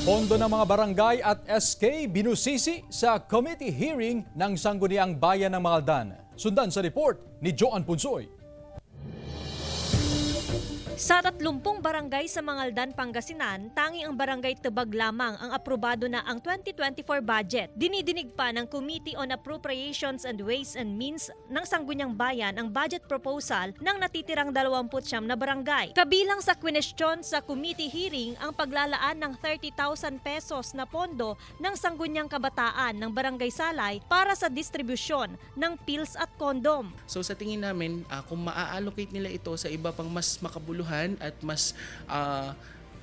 Pondo ng mga barangay at SK binusisi sa committee hearing ng Sangguniang Bayan ng Maldan. Sundan sa report ni Joan Punsoy. Sa 30 barangay sa Mangaldan, Pangasinan, tanging ang barangay Tebag lamang ang aprobado na ang 2024 budget. Dinidinig pa ng Committee on Appropriations and Ways and Means ng Sangguniang Bayan ang budget proposal ng natitirang 29 na barangay. Kabilang sa kwestiyon sa committee hearing ang paglalaan ng 30,000 pesos na pondo ng Sangguniang Kabataan ng Barangay Salay para sa distribusyon ng pills at kondom. So sa tingin namin, ah, kung maa-allocate nila ito sa iba pang mas makabuluhan at mas ah,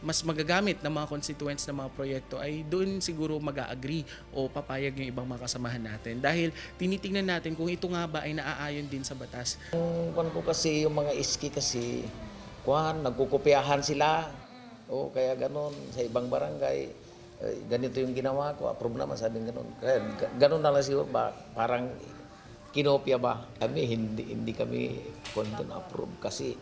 mas magagamit ng mga constituents ng mga proyekto ay doon siguro mag-agree o papayag yung ibang mga kasamahan natin. Dahil tinitingnan natin kung ito nga ba ay naaayon din sa batas. Yung kwan ko kasi, yung mga iski kasi, kwan, nagkukopyahan sila. O kaya ganun, sa ibang barangay, eh, ganito yung ginawa ko, approve naman, sabi ganun. Kaya ga- ganun na lang siguro, ba, parang kinopya ba? Kami, hindi, hindi kami kwan approve kasi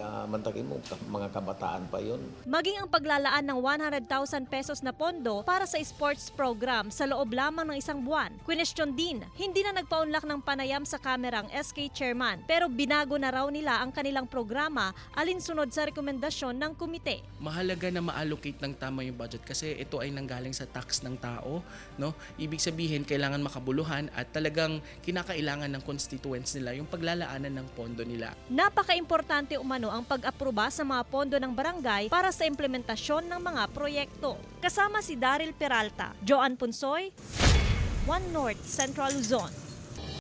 uh, mantakin mo, mga kabataan pa yun. Maging ang paglalaan ng 100,000 pesos na pondo para sa sports program sa loob lamang ng isang buwan. Question din, hindi na nagpaunlak ng panayam sa kamerang SK chairman pero binago na raw nila ang kanilang programa alinsunod sa rekomendasyon ng komite. mahalaga na ma-allocate ng tama yung budget kasi ito ay nanggaling sa tax ng tao, no? Ibig sabihin kailangan makabuluhan at talagang kinakailangan ng constituents nila yung paglalaanan ng pondo nila. Napaka-importante umano ang pag-aproba sa mga pondo ng barangay para sa implementasyon ng mga proyekto. Kasama si Daryl Peralta, Joan Punsoy, One North Central Luzon.